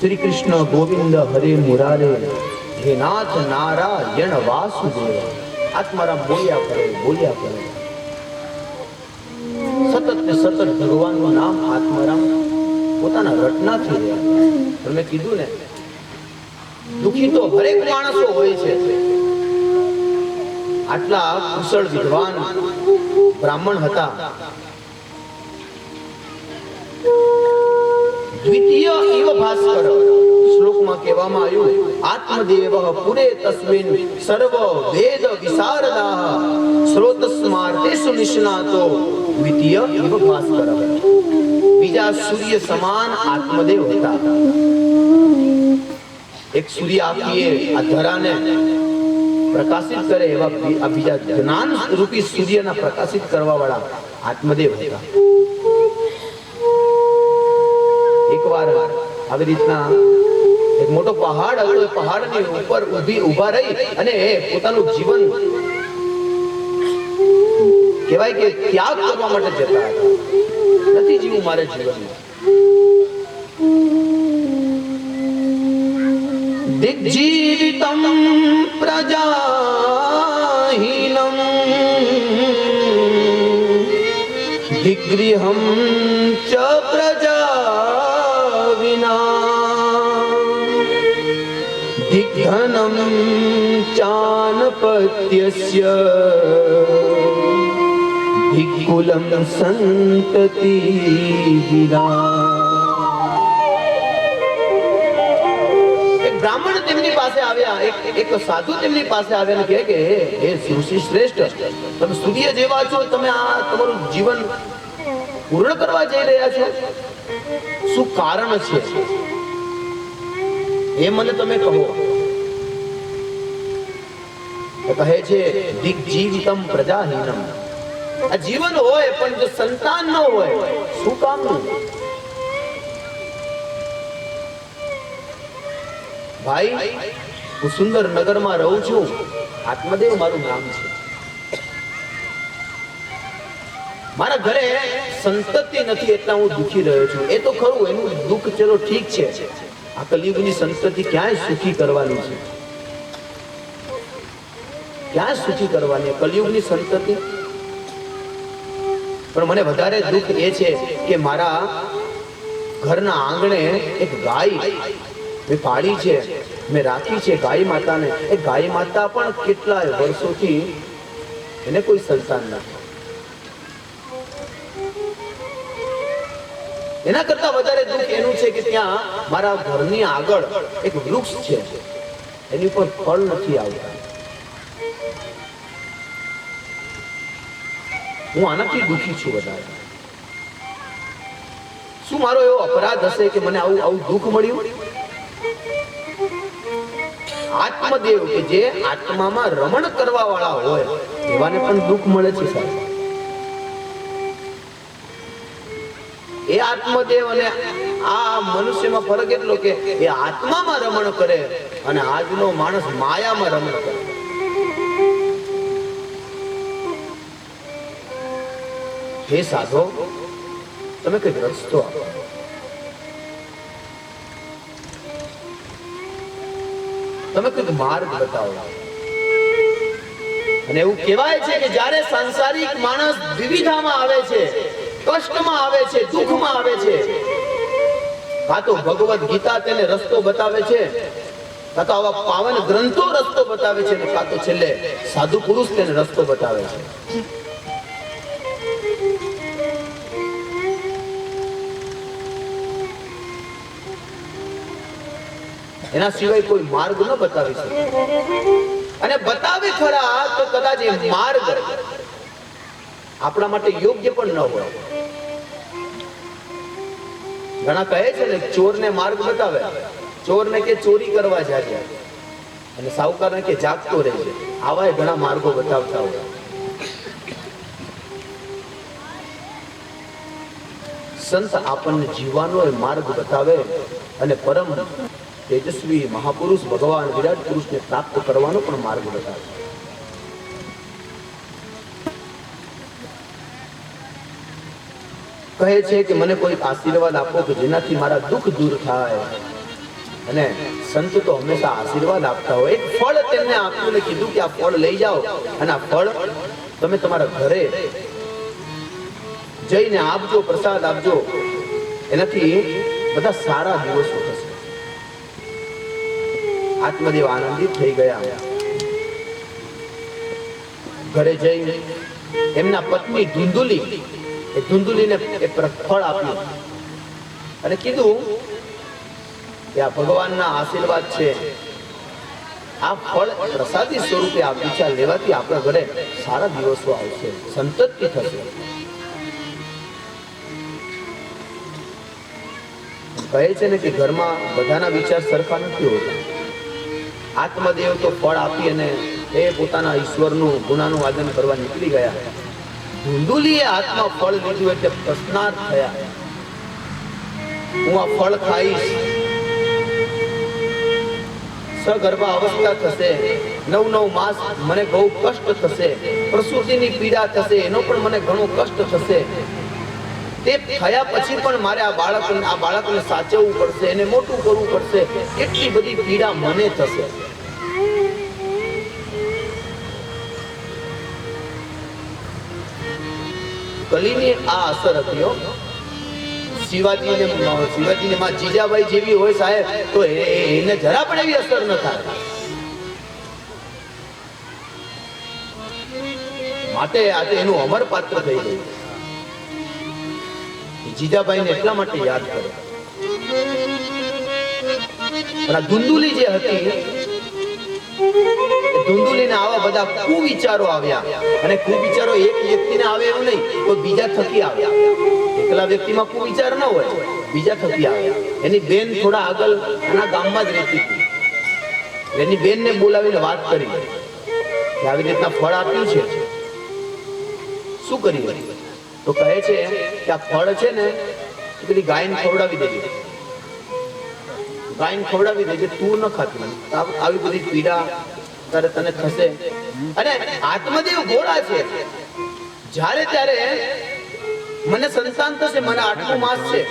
શ્રી કૃષ્ણ ગોવિંદ હરે મુરારી હે નાથ નારાયણ વાસુદેવ. આત્મારામ બોલ્યા કરે બોલ્યા કરે. પોતાના રટનાથી પણ કીધું ને, દુખી તો હરેક માણસો હોય છે. આટલા કુશળ વિદ્વાન બ્રાહ્મણ હતા. દ્વિતીય ઇવ ભાસ્કર. શ્લોકમાં કહેવામાં આવ્યું આત્મદેવ પુરે તસ્મિન સર્વ વેદ વિશારદા સ્રોતસ્માર્તેષુ નિષ્ણાતો દ્વિતીય ઇવ ભાસ્કર બીજા સૂર્ય સમાન આત્મદેવ હતા એક સૂર્ય આપીએ આ ધરાને પ્રકાશિત કરે એવા બી- આ બીજા જ્ઞાન રૂપી સૂર્યના પ્રકાશિત કરવા વાળા આત્મદેવ હતા એકવાર આવી રીતના એક મોટો પહાડ હતો. એ પહાડની ઉપર ઊભી ઊભા રહી અને એ પોતાનું જીવન કહેવાય કે ત્યાગ કરવા માટે જતા હતા. નથી જીવું મારે જીવન દિગ્જીવિતમ પ્રજાહીનમ દિગ્રિહમ ચ चानपत्यस्य दिग्कुलं सन्तति એક બ્રાહ્મણ તેમની પાસે આવ્યા એક એક સાધુ તેમની પાસે આવ્યા અને કહે કે હે ઋષિ શ્રેષ્ઠ તમે સૂર્ય જેવા છો તમે આ તમારું જીવન પૂર્ણ કરવા જઈ રહ્યા છો શું કારણ છે એ મને તમે કહો તો કહે છે, દિગ્જીવિતમ પ્રજાહીનમ. આ જીવન હોય, પણ જો સંતાન ન હોય, શું કામનું ભાઈ, હું સુંદર નગરમાં રહું છું. આત્મદેવ મારું નામ છે. મારા ઘરે સંતતિ નથી એટલા હું દુખી રહ્યો છું. એ તો ખરું, એનું દુઃખ ચલો ઠીક છે. આ કલયુગની સંતતિ ક્યાંય સુખી કરવાની છે? ક્યાં સુખી કરવાની કલયુગની સંતતિ પણ મને વધારે દુઃખ એ છે કે મારા ઘરના આંગણે એક ગાય મેં પાળી છે, મેં રાખી છે ગાય માતાને. એ ગાય માતા પણ કેટલાય વર્ષોથી એને કોઈ સંતાન નથી. એના કરતા વધારે દુઃખ એનું છે કે ત્યાં મારા ઘરની આગળ એક વૃક્ષ છે. એની ઉપર ફળ નથી આવતા. હું આનાથી દુઃખી છું વધારે શું મારો એવો અપરાધ હશે કે મને આવું આવું દુઃખ મળ્યું? આત્મદેવ કે જે આત્મામાં રમણ કરવા વાળા હોય, એવાને પણ દુઃખ મળે છે સાહેબ. એ આત્મદેવ અને આ મનુષ્યમાં ફરક એટલો કે એ આત્મામાં રમણ કરે અને આજનો માણસ માયામાં રમણ કરે. હે સાધો, તમે કંઈક રસ્તો તમે કંઈક માર્ગ બતાવો. અને એવું કહેવાય છે કે જ્યારે સાંસારિક માણસ દ્વિધામાં આવે છે, કષ્ટમાં આવે છે, દુઃખમાં આવે છે, કાં તો ભગવદ ગીતા તેને રસ્તો બતાવે છે, કાં તો આવા પાવન ગ્રંથો રસ્તો બતાવે છે કાં તો છેલ્લે સાધુ પુરુષ તેને રસ્તો બતાવે છે. એના સિવાય કોઈ માર્ગ ન બતાવી શકે. અને બતાવે ખરા તો કદાચ એ માર્ગ આપણા માટે યોગ્ય પણ ન હોય. ઘણા કહે છે ને, ચોરને માર્ગ બતાવે. ચોરને કે ચોરી કરવા જાય અને સાહુકારને કે જાગતો રહેજે. આવા ઘણા માર્ગો બતાવતા હોય. સંત આપણને જીવવાનો એ માર્ગ બતાવે અને પરમ તેજસ્વી મહાપુરુષ ભગવાન વિરાટ પુરુષને પ્રાપ્ત કરવાનો પણ માર્ગ બતાવે કહે છે કે મને કોઈ આશીર્વાદ આપો કે જેનાથી મારા દુઃખ દૂર થાય. અને સંત તો હંમેશા આશીર્વાદ આપતા હોય. એક ફળ તેમને આપ્યું ને કીધું કે આ ફળ લઈ જાઓ. અને આ ફળ તમે તમારા ઘરે જઈને આપજો, પ્રસાદ આપજો. એનાથી બધા સારા દિવસો આત્મદેવ આનંદિત થઈ ગયા. ઘરે જઈ એમના પત્ની ધુંધુલી, એ ધુંધુલીને એ ફળ આપ્યું. અને કીધું, કે આ ભગવાનના આશીર્વાદ છે. આ ફળ પ્રસાદી સ્વરૂપે આપ્યું છે લેવાથી આપણા ઘરે સારા દિવસો આવશે. સંતતિ થશે. કહે છે ને કે ઘરમાં બધાના વિચાર સરખા નથી હોતા. આત્મદેવ તો ફળ આપી અને એ પોતાના ઈશ્વરનું ગુનાનું વાદન કરવા નીકળી ગયા. ધુંધુલીએ હાથમાં ફળ લીધું એટલે પ્રશ્નાર્થ થયા. હું આ ફળ ખાઈશ. સગર્ભા અવસ્થા થશે. નવ નવ માસ મને બહુ કષ્ટ થશે. પ્રસૂતિની પીડા થશે. એનો પણ મને ઘણો કષ્ટ થશે. તે થયા પછી પણ મારે આ બાળક આ બાળકને સાચવવું પડશે એને મોટું કરવું પડશે. એટલી બધી પીડા મને થશે. કલીની આ અસર હતી, હો. શિવાજીને શિવાજીને માં જીજાબાઈ જેવી હોય સાહેબ, તો એને જરા પણ એવી અસર ન થાય. માટે આજે એનું અમર પાત્ર થઈ ગયું. જીજાબાઈને એટલા માટે યાદ કરે. પણ આ ધુંદુલી જે હતી ધુંધુલીને આવા બધા કુવિચારો આવ્યા. અને કુવિચારો એક વ્યક્તિને આવે એવું નહીં, કોઈ બીજા થકી આવ્યા એકલા વ્યક્તિમાં કુવિચાર ન હોય, બીજા થકી આવ્યા એની બેન થોડા આગળ એના ગામમાં જ રહેતી હતી. એની બેનને બોલાવીને વાત કરી. કે આવી રીતના ફળ આપ્યું છે. શું કરી તો કહે છે કે આ ફળ છે ને પેલી ગાયને ખવડાવી દેજે. ગાયને ખવડાવી દેજે તું ન ખાતી આવી બધી પીડા તારે તને થશે. અને આત્મદેવ ઘોડા છે. જ્યારે ત્યારે મને સંતાન થશે, મને આટલું માસ છે.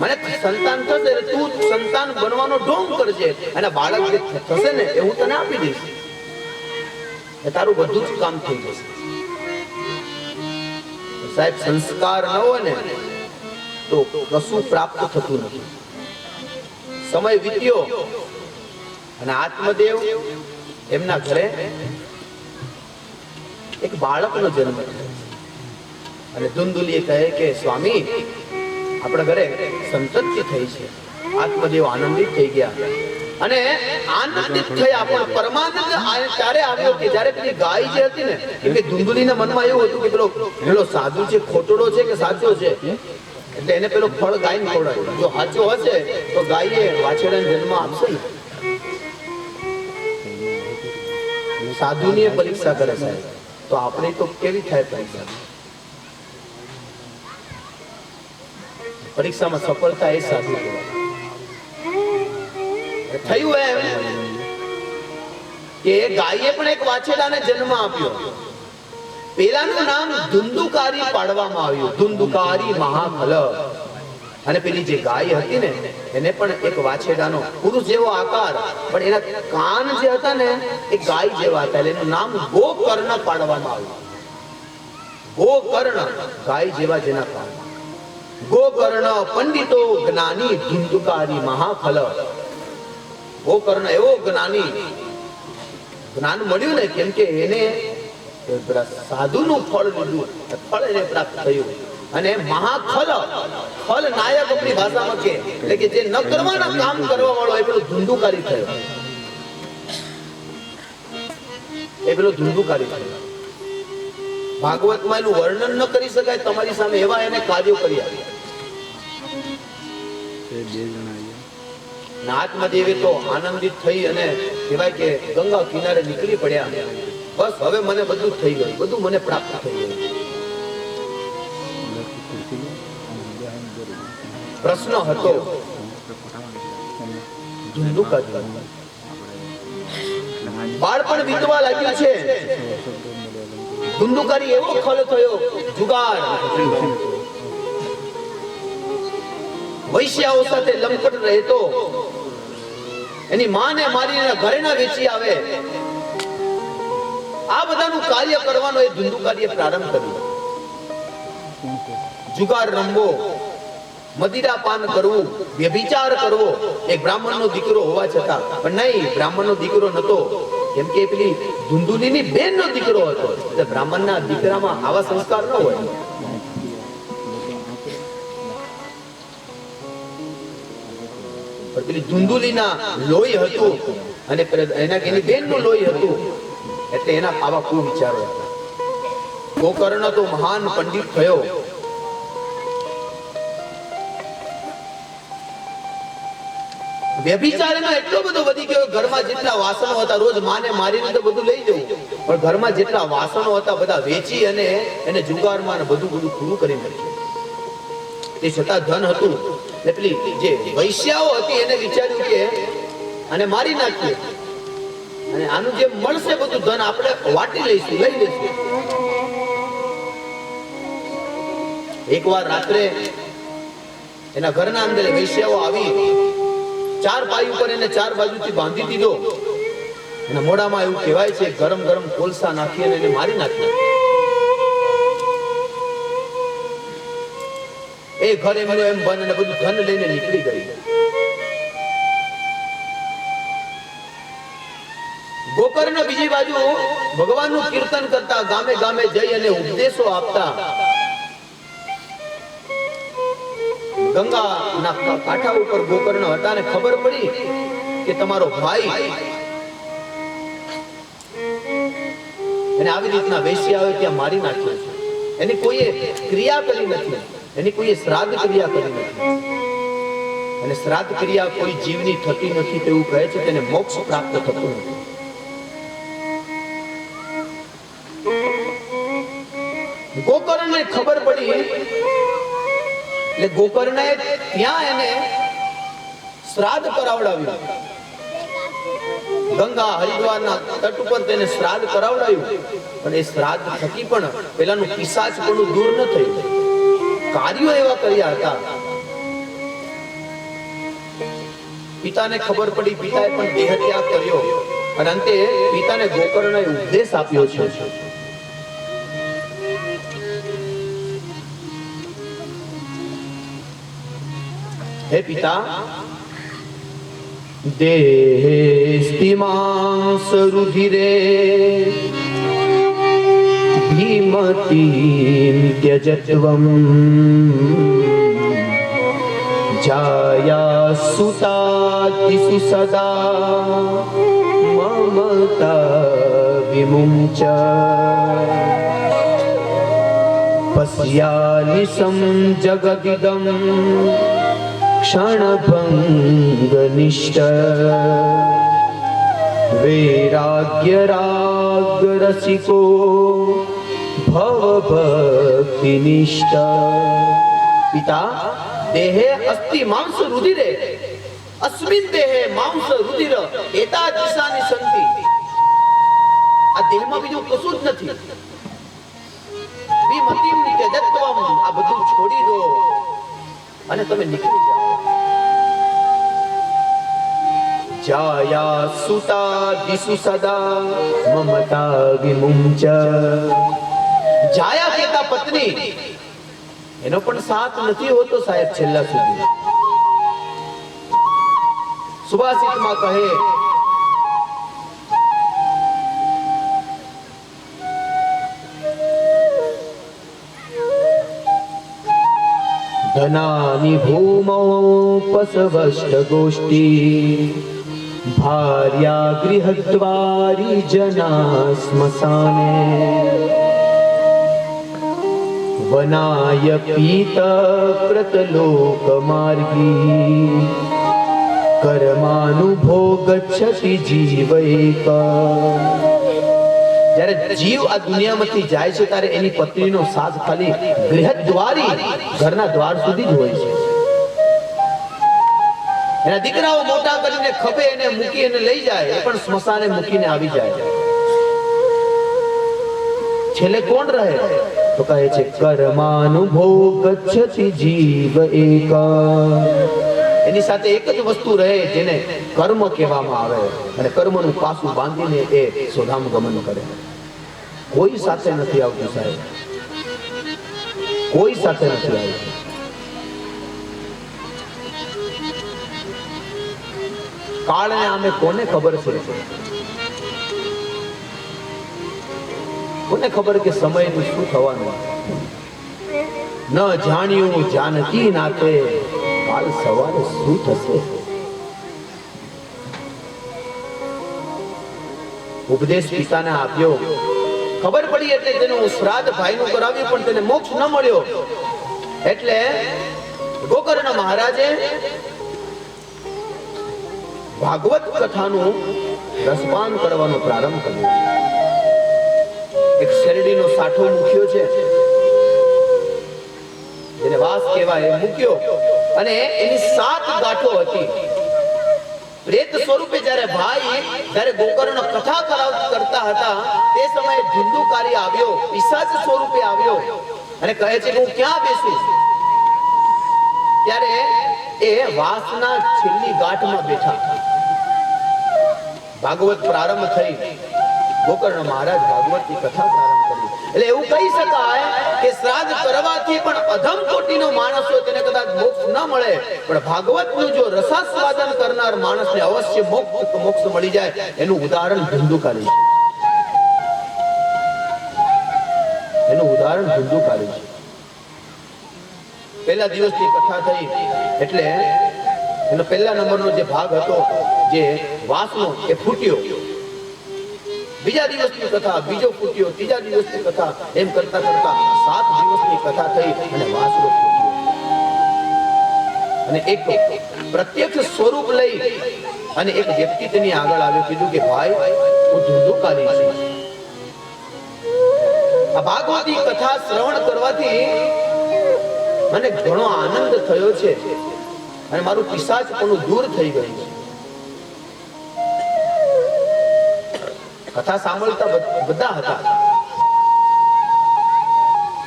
મને સંતાન થશે તું સંતાન બનવાનો ઢોંગ કરજે. અને બાળક જે થશે ને એ હું તને આપી દઈશ. એ તારું બધું જ કામ થઈ જશે. સાહેબ, સંસ્કાર ન હોય ને, તો કશું પ્રાપ્ત થતું નથી. સમય વીત્યો અને આત્મદેવ એમના ઘરે એક બાળકનો જન્મ થયો. અને ધુંધુલીએ કહે કે, સ્વામી, આપણા ઘરે સંતતિ થઈ છે. આત્મદેવ આનંદિત થઈ ગયા. અને આનંદિત થયા, પણ પરમાનંદ ત્યારે આવ્યો કે જ્યારે પેલી ગાય જે હતી ને કે ધુંધુલીના મનમાં એવું હતું કે પેલો પેલો સાધુ છે, ખોટડો છે કે સાચો છે? એટલે એને પેલું ફળ ગાયને ખવડાવ્યો જો સાચો હશે, તો ગાયે વાછરડાને જન્મ આપશે. ને સાધુની પરીક્ષા કરે સાહેબ. તો આપણે તો કેવી થાય પરીક્ષા? પરીક્ષામાં સફળતા એ સાધુ થયું એમ? કે ગાયે પણ એક વાછેડાને જન્મ આપ્યો. પેલાનું નામ ધુંધુકારી પાડવામાં આવ્યું. ધુંધુકારી મહાફલ અને પેલી જે ગાય હતી ને, એને પણ એક વાછેડાનો પુરુષ જેવો આકાર. પણ એના કાન જે હતા ને, એ ગાય જેવા હતા. એટલે એનું નામ ગોકર્ણ પાડવામાં આવ્યું. ગોકર્ણ, ગાય જેવા જેના કાન. ગોકર્ણ, પંડિતો, જ્ઞાની ધુંધુકારી મહાફલ ગોકર્ણ એવો જ્ઞાની. જ્ઞાન મળ્યું ને, કેમ કે એને પેલા સાધુનું ફળ લીધું. ફળ એને પ્રાપ્ત થયું. અને મહાફલ ફલ નાયક આપણી ભાષામાં કે એટલે કે જે ન કરવાના કામ કરવા વાળો એ પેલો ધુંધુકારી થયો. એ પેલો ધુંધુકારી થયો. ભાગવતમાં એનું વર્ણન ન કરી શકાય તમારી સામે એવા એને કાર્યો કર્યા નાથમદેવે તો આનંદિત થઈ અને કહેવાય કે ગંગા કિનારે નીકળી પડ્યા. બસ, હવે મને બધું થઈ ગયું. બધું મને પ્રાપ્ત થઈ ગયું. પ્રશ્ન હતો. બાળપણ વીતવા લાગ્યું છે. ધુંધુકારી એવો ખલ થયો, જુગાર. વૈશ્યાઓ સાથે લંપટ રહેતો. એની માને મારી એના ઘરે ના વેચી આવે. આ બધાનું કાર્ય કરવાનો એ ધુંધુકારીએ પ્રારંભ કર્યું. જુગાર રમવો, મદિરા પાન કરવું, વ્યભિચાર કરવો, એ બ્રાહ્મણનો દીકરો હોવા છતાં, પણ નહીં, બ્રાહ્મણનો દીકરો નતો. કેમ કે પેલી ધુંધુલીની બેનનો દીકરો હતો. એટલે બ્રાહ્મણના દીકરામાં આવા સંસ્કાર ન હોય. પેલી ધુંધુલીના લોહી હતું અને એના એની બેનનું લોહી હતું. એટલે એના આવા કુવિચારો હતા ગોકર્ણ તો મહાન પંડિત થયો. લઈ જવું. પણ ઘરમાં જેટલા વાસણો હતા, બધા વેચી અને એને જુગારમાં બધું બધું પૂરું કરી નાખ્યું. તે છતાં ધન હતું. એટલે જે વૈશ્યાઓ હતી એને વિચાર્યું કે અને મારી નાખીએ. અને આનું જે મળશે બધું ધન આપણે વાટી લઈશું, લઈ લઈશું. એકવાર રાત્રે એના ઘરના અંદર વૈશ્યાઓ આવી, ચાર પાઈ ઉપર એને ચાર બાજુથી બાંધી દીધો. એના મોઢામાં એવું કહેવાય છે, ગરમ ગરમ કોલસા નાખી અને એને મારી નાખ્યા. એ ઘરે એમનો એમ બંધ અને બધું ધન લઈને નીકળી ગઈ ગોકર્ણ બીજી બાજુ ભગવાનનું કીર્તન કરતા ગામે ગામે જઈ અને ઉપદેશો આપતા. ગંગા ના કાંઠા ઉપર ગોકર્ણ હતા ને ખબર પડી કે તમારો ભાઈ એને આવી રીતના વેશી આવે ત્યાં મારી નાખ્યો છે. એની કોઈએ ક્રિયા કરી નથી. એની કોઈએ શ્રાદ્ધ ક્રિયા કરી નથી. અને શ્રાદ્ધ ક્રિયા કોઈ જીવની થતી નથી તેવું કહે છે, તેને મોક્ષ પ્રાપ્ત થતું નથી. ગોકર્ણને ખબર પડી. એટલે ગોકર્ણે ત્યાં એને શ્રાદ્ધ કરાવડાવ્યું. ગંગા હરિદ્વારના તટ ઉપર તેને શ્રાદ્ધ કરાવડાવ્યું પણ એ શ્રાદ્ધ થકી પણ પેલાનું પિશાચ પણ દૂર ન થયું. કાર્યો એવા કર્યા હતા. પિતાને ખબર પડી, પિતાએ પણ દેહ ત્યાગ કર્યો. અને અંતે પિતાને ગોકર્ણએ ઉપદેશ આપ્યો છે. हे पिता देहेस्ति मांस रुधिरे भीमतीं त्यजत्वम् जाया सुतादिषु सदा ममता विमुञ्च। पश्यानि सं जगदिदम् ક્ષણભંગનિષ્ઠ વૈરાગ્યરાગરસિકો ભવભક્તિનિષ્ઠ પિતા દેહે અસ્થિ માંસ રુધિરે અસ્મિન દેહે માંસ રુધિર એતા દિશાની સંતિ આ દેહમાં બીજું કશું જ નથી। વિમતિમ તેજત્વમ આ બધું છોડી દો। અને તમે નીકળી જાઓ। જાયા સુતા દિશુ સદા મમતા વિમુંચ જાયા કેતા પત્ની એનો પણ સાથ નથી હોતો સાહેબ છેલ્લા સુધી સુભાષિતમાં કહે धनानि भूमौ पसवष्टगोष्ठी भार्या गृहद्वारी जना श्मशाने वनाय पीत प्रतलोकमार्गी कर्मानुभो गच्छति जीवैक જ્યારે જીવ આ દુનિયામાંથી જાય છે ત્યારે એની પત્નીનો સાથ ખાલી ગૃહ દ્વારી ઘરના દ્વાર સુધી જ હોય છે એના દીકરાઓ મોટા કરીને ખપે એને મૂકી એને લઈ જાય, એ પણ સ્મશાને મૂકીને આવી જાય. છેલ્લે કોણ રહે? તો કહે છે કર્માનુભવ ગચ્છતિ જીવ એક. એની સાથે એક જ વસ્તુ રહે, જેને કર્મ કહેવામાં આવે. અને કર્મનું પાસું બાંધીને એ સોધામ ગમન કરે. કોઈ સાથે નથી આવતું સાહેબ. કોઈ સાથે નથી આવતું. કાળને આમે કોને ખબર છે? કોને ખબર કે સમયનું શું થવાનું? ન જાણ્યું જાનકી નાતે કાલ સવારે શું થશે? ઉપદેશ પિતાને આપ્યો. ખબર પડી એટલે તેનું શ્રાદ્ધ ભાઈનું કરાવ્યું, પણ તેને મોક્ષ ન મળ્યો. એટલે ગોકર્ણ મહારાજે ભાગવત કથાનું રસપાન કરવાનો પ્રારંભ કર્યો એક શેરડીનો સાઠો મૂક્યો છે. જેને વાસ કહેવાય એ મૂક્યો અને એની સાત ગાંઠો હતી. પ્રેત સ્વરૂપે જ્યારે ભાઈ જ્યારે ગોકર્ણ કથા કરાવ કરતા હતા, તે સમયે ધુંધુકારી આવ્યો, પિશાચ સ્વરૂપે આવ્યો અને કહે છે કે હું ક્યાં બેસું? ત્યારે એ વાસના છેલ્લી ગાંઠમાં બેઠા. ભાગવત પ્રારંભ થઈ. ગોકર્ણ મહારાજ ભાગવતની કથા પ્રારંભ કરી. એટલે એવું કહી શકાય કે શ્રાદ્ધ કરવાથી પણ અધમ કોટીનો માણસ હોય તેને કદાચ મોક્ષ ન મળે. પણ ભાગવતનું જો રસાસ્વાદન કરનાર માણસને અવશ્ય મોક્ષ મોક્ષ મળી જાય, એનું ઉદાહરણ ધંધુકારી છે. એનું ઉદાહરણ ધંધુકારી છે. પહેલા દિવસની કથા થઈ, એટલે એનો પહેલા નંબરનો જે ભાગ હતો જે વાસનો એ ફૂટ્યો. બીજા દિવસની કથા, બીજો ફૂટ્યો, ત્રીજા દિવસની કથા, એમ કરતા કરતા સાત દિવસની કથા થઈ અને વાસનો અને એક પ્રત્યક્ષ સ્વરૂપ લઈ અને એક વ્યક્તિ તેની આગળ આવ્યો, કીધું કે, ભાઈ, હું ધુંધુકારી છું. આ ભાગવતી કથા શ્રવણ કરવાથી મને ઘણો આનંદ થયો છે અને મારું પિશાચ પણ દૂર થઈ ગયું કથા સાંભળતા બધા હતા.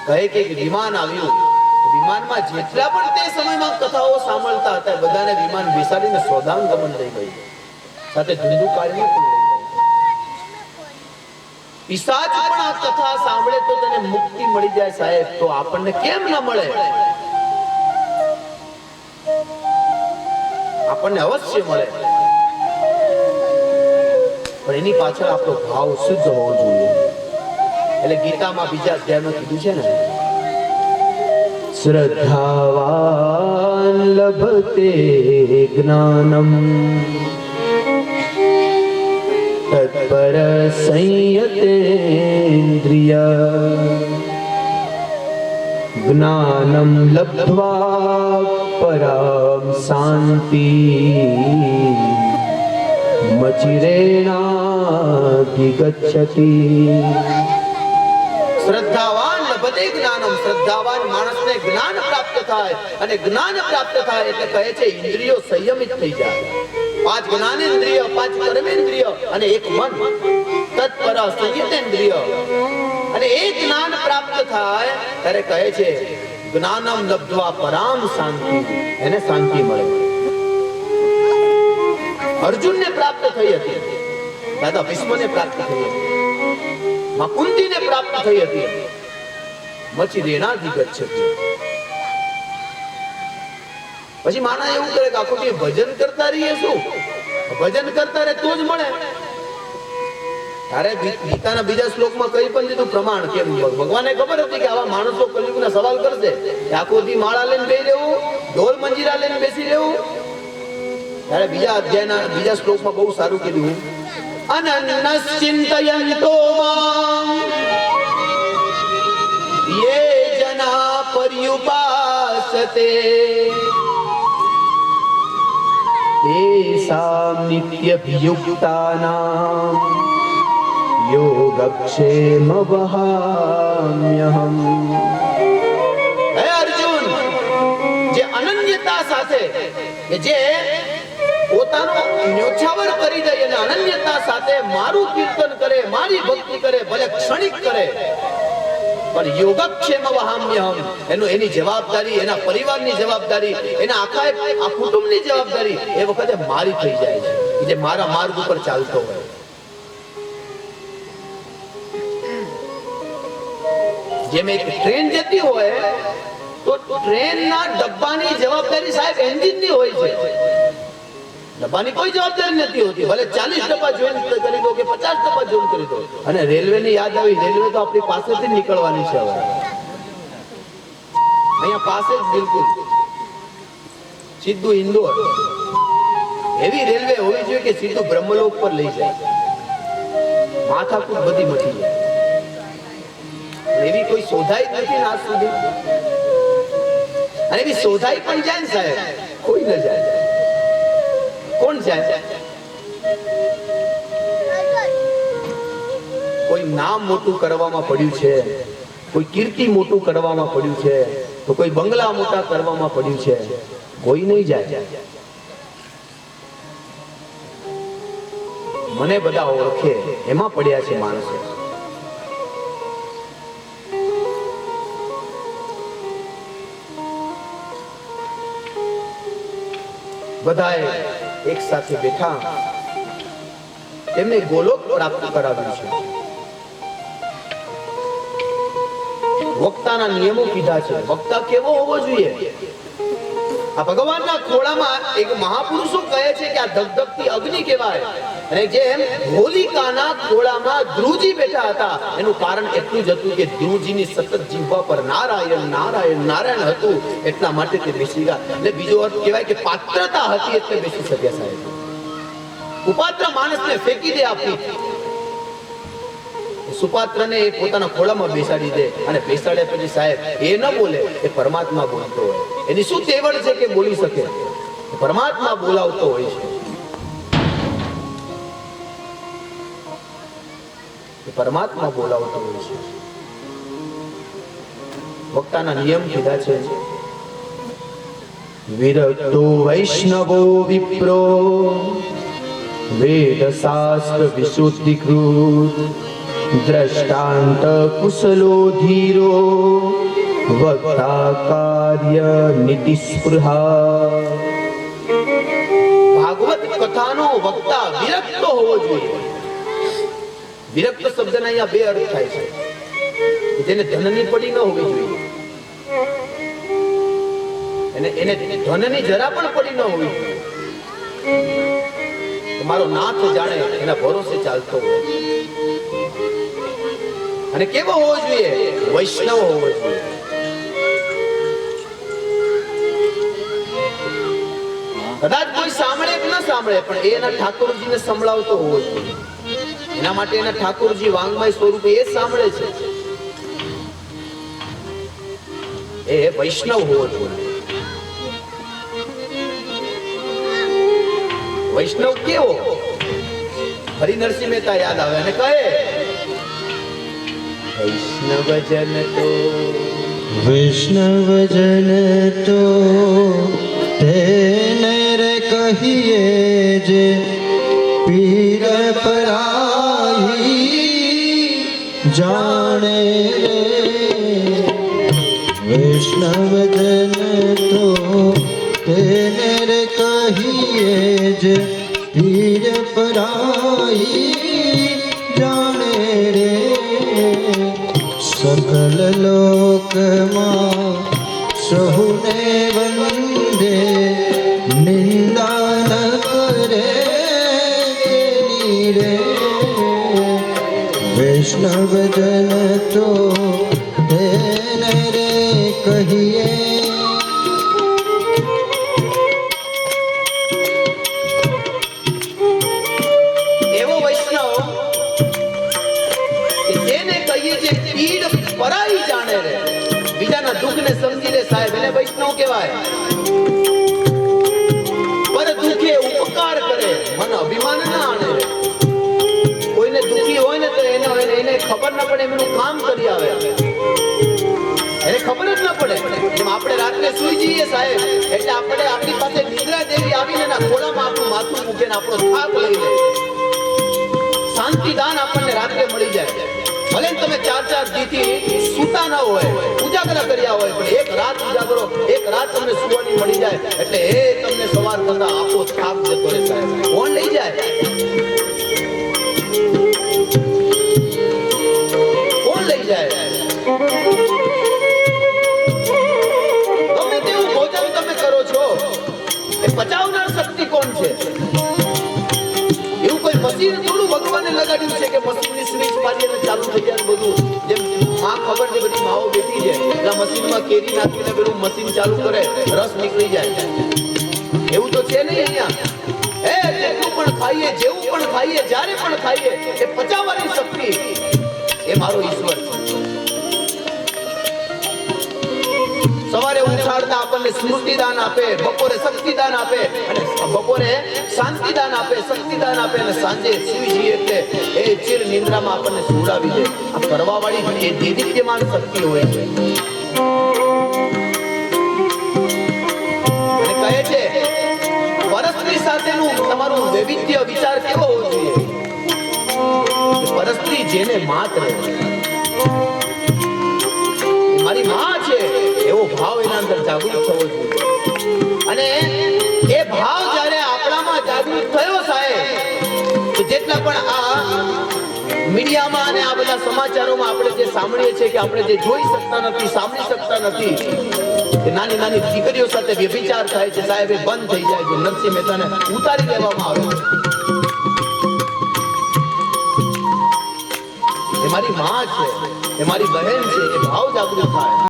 કહે કે વિમાન આવ્યું. વિમાનમાં જેટલા પણ તે સમયમાં કથાઓ સાંભળતા હતા, બધાને વિમાન બેસાડીને સોદાન ગમન લઈ ગયું. સાથે ધુંધુકારીને પણ લઈ ગયું. પિશાચ પણ આ કથા સાંભળે તો તેને મુક્તિ મળી જાય સાહેબ, તો આપણને કેમ ન મળે? આપણને અવશ્ય મળે. પણ એની પાછળ આપણો ભાવ શુદ્ધ હોવો જોઈએ. એટલે ગીતામાં બીજા અધ્યાયમાં કીધું છે ને, શ્રદ્ધાવાન લભતે જ્ઞાનમ. તત્પર સંયતેન્દ્રિય જ્ઞાનમ લબ્ધ્વા પરામ શાંતિ. મચિરેણાધિગચ્છતિ શ્રદ્ધાવાન, લભતે જ્ઞાનમ, શ્રદ્ધાવાન માણસને જ્ઞાન પ્રાપ્ત થાય અને જ્ઞાન પ્રાપ્ત થાય એટલે કહે છે, ઇન્દ્રિયો સંયમિત થઈ જાય. પાંચ જ્ઞાનેન્દ્રિય, પાંચ કર્મેન્દ્રિય અને એક મન. તત્પર સંયતેન્દ્રિય. અને એ જ્ઞાન પ્રાપ્ત થાય ત્યારે કહે છે, જ્ઞાનમ લબ્ધવા પરામ શાંતિ. એને શાંતિ મળે. અર્જુનને પ્રાપ્ત થઈ હતી. દાદા ભીષ્મને પ્રાપ્ત થઈ હતી. માં કુંતીને પ્રાપ્ત થઈ હતી. મચી રેણા દિગત છે પછી માણા એવું કરે કે આખો દી ભજન કરતા રહીએ શું? ભજન કરતા રહે તો જ મળે. તારે ગીતાના બીજા શ્લોકમાં કઈ પણ દીધું પ્રમાણ કેમ ભગવાને ખબર હતી કે આવા માણસો કલયુગના સવાલ કરશે. આખો દી માળા લઈને બેસી રહેવું, ઢોલ મંજીરા લઈને બેસી રહેવું ત્યારે બીજા અધ્યાયના, બીજા શ્લોકમાં બહુ સારું કીધું અનન્નશ્ચિંતયન્તો મામ યે જના પર્યુપાસતે તેષાં નિત્યભિયુક્તાનાં યોગક્ષેમ વહામ્યહમ હે અર્જુન, જે અનન્યતા સાથે, કે જે પોતાનો ન્યોછાવર કરી જાય અને અનન્યતા સાથે મારું કીર્તન કરે, મારી ભક્તિ કરે, ભલે ક્ષણિક કરે. પણ યોગક્ષેમ વહામ્યહમ. એનો એની જવાબદારી, એના પરિવારની જવાબદારી, એના આખા આ કુટુંબની જવાબદારી, એ વખતે મારી થઈ જાય છે. જે મારા માર્ગ ઉપર ચાલતો હોય. જેમ એક ટ્રેન જતી હોય, તો ટ્રેનના ડબ્બાની જવાબદારી સાહેબ એન્જિનની હોય છે. ડબ્બાની કોઈ જવાબદારી નથી હોતી. ભલે ચાલીસ ડબ્બા જોઈન કરી દો કે પચાસ ડબ્બા જોઈન કરી દો. અને રેલવેની યાદ આવી, રેલવે તો આપણી પાસેથી નીકળવાની છે હવે. અહીંયા પાસે જ બિલકુલ. સીધું ઇન્દોર. એવી રેલવે હોવી જોઈએ કે સીધું બ્રહ્મલોક પર લઈ જાય. માથાકૂટ બધી મટી જાય. એવી કોઈ શોધાઈ જ નથી આજ સુધી. અને એવી શોધાઈ પણ જાય ને સાહેબ. કોઈ ન જાય. જાય કોઈ નામ મોટું કરવામાં પડ્યું છે, કોઈ કીર્તિ મોટું કરવામાં પડ્યું છે, તો કોઈ બંગલા મોટા કરવામાં પડ્યું છે. કોઈ નહીં જાય. મને બધા ઓળખે, એમાં પડ્યા છે માણસો. બધાએ એક સાથે બેઠા તેમને ગોલોક પ્રાપ્ત કરાવ્યું છે. વક્તાના નિયમો કીધા છે. વક્તા કેવો હોવો જોઈએ? આ ભગવાનના ખોળામાં એક મહાપુરુષો કહે છે કે આ ધગધગતી અગ્નિ કહેવાય. અને જેમ હોલિકાના ખોળામાં ધ્રુવજી બેઠા હતા, એનું કારણ એટલું જ હતું કે ધ્રુવજીની સતત જીવવા પર નારાયણ નારાયણ નારાયણ હતું, એટલા માટે તે બેસી ગયા. એટલે બીજો અર્થ કહેવાય કે પાત્રતા હતી એટલે બેસી શક્યા સાહેબ. ઉપાત્ર માણસને ફેંકી દે આપી. સુપાત્રને એ પોતાના ખોળામાં બેસાડી દે. અને બેસાડ્યા પછી સાહેબ, એ ન બોલે, એ પરમાત્મા બોલતો હોય. એની શું તેવડ છે કે બોલી શકે? પરમાત્મા બોલાવતો હોય છે. એ પરમાત્મા બોલાવતો હોય છે. વક્તાના નિયમ કીધા છે, વિરક્તો વૈષ્ણવો વિપ્રો વેદ શાસ્ત્ર વિશુદ્ધિકૃત, દ્રષ્ટાંત કુશલો ધીરો વક્તા કાર્ય નીતિ સ્પૃહા ભાગવત કથાનો વક્તા વિરક્ત હોવો જોઈએ. વિરક્ત શબ્દના અહીંયા બે અર્થ થાય છે. જેને ધનની પડી ન હોવી જોઈએ. એને એને ધનની જરા પણ પડી ન હોવી જોઈએ. મારો નાથ જાણે એના ભરોસે ચાલતો હોય. અને કેવો હોવો જોઈએ? વૈષ્ણવ હોવો જોઈએ. કદાચ કોઈ સાંભળે કે ન સાંભળે, પણ એના ઠાકોરજીને સંભળાવતો હોવો જોઈએ. એના માટે એના ઠાકોરજી વાંગમય સ્વરૂપે એ સાંભળે છે. એ વૈષ્ણવ હોવો જોઈએ. વૈષ્ણવ કેવો? હરિ નરસિંહ મહેતા યાદ આવે અને કહે, વૈષ્ણવજન તો વૈષ્ણવજન તો તેને રે કહીએ જે પીર પરાઈ જાણે વૈષ્ણવજન તો તેને રે કહીએ જે જાય પર દુખે ઉપકાર કરે. મને અભિમાન ના આણે. કોઈને દુખી હોય ને તો એને એને ખબર ના પડે, એમનું કામ કરી આવે. એને ખબર જ ના પડે. આપણે રાત્રે સુઈ જઈએ સાહેબ, એટલે આપણે આપણી પાસે નિદ્રા દેવી આવીને ના ખોળામાં આપણું માથું મૂકે આપણો થાક લઈ લે. શાંતિદાન આપણને રાત્રે મળી જાય. ભલે તમે ચાર ચાર દીથી સૂતા ન હોય, ઉજાગરા કર્યા હોય, પણ એક રાત ઉજાગરો, એક રાત તમને સુવાની મળી જાય, એટલે એ તમને સવાર થતા આપો થાક જતો રહે સાહેબ. કોણ લઈ જાય? કોણ લઈ જાય? તમે તેવું ભોજન તમે કરો છો. એ પચાવનાર શક્તિ કોણ છે? એવું કોઈ મશીન થોડું ભગવાને લગાડ્યું છે? માઓ બેઠી છે. એટલે મશીનમાં કેરી નાખીને પેલું મશીન ચાલુ કરે, રસ નીકળી જાય. એવું તો છે નહીં અહીંયા. જેટલું પણ ખાઈએ, જેવું પણ ખાઈએ, જ્યારે પણ ખાઈએ, એ પચાવવાની શક્તિ. એ મારો ઈશ્વર છે. સવારે ઉછાળતા આપણને સ્મૃતિદાન આપે, બપોરે શક્તિદાન આપે અને બપોરે શાંતિદાન આપે, શક્તિદાન આપે અને સાંજે જઈએ એટલે એ ચીર નિંદ્રામાં આપણને સુવડાવી દે. આ કરવા વાળી એ દૈદિત્યમાન શક્તિ હોય છે. કહે છે પરસ્ત્રી સાથેનું તમારું વૈવિધ્ય વિચાર કેવો હોવો જોઈએ? પરસ્ત્રી જેને માત્ર ભાવ એના અંદર જાગૃત થવો જોઈએ. અને એ ભાવ જ્યારે આપણામાં જાગૃત થયો સાહેબ, તો જેટલા પણ આ મીડિયામાં અને આ બધા સમાચારોમાં આપણે જે સાંભળીએ છીએ કે આપણે જે જોઈ શકતા નથી, સાંભળી શકતા નથી કે નાની નાની દીકરીઓ સાથે વ્યભિચાર થાય છે સાહેબ, એ બંધ થઈ જાય છે. નરસિંહ મહેતાને ઉતારી દેવામાં આવે છે. એ મારી માં છે, એ મારી બહેન છે, એ ભાવ જાગૃત થાય.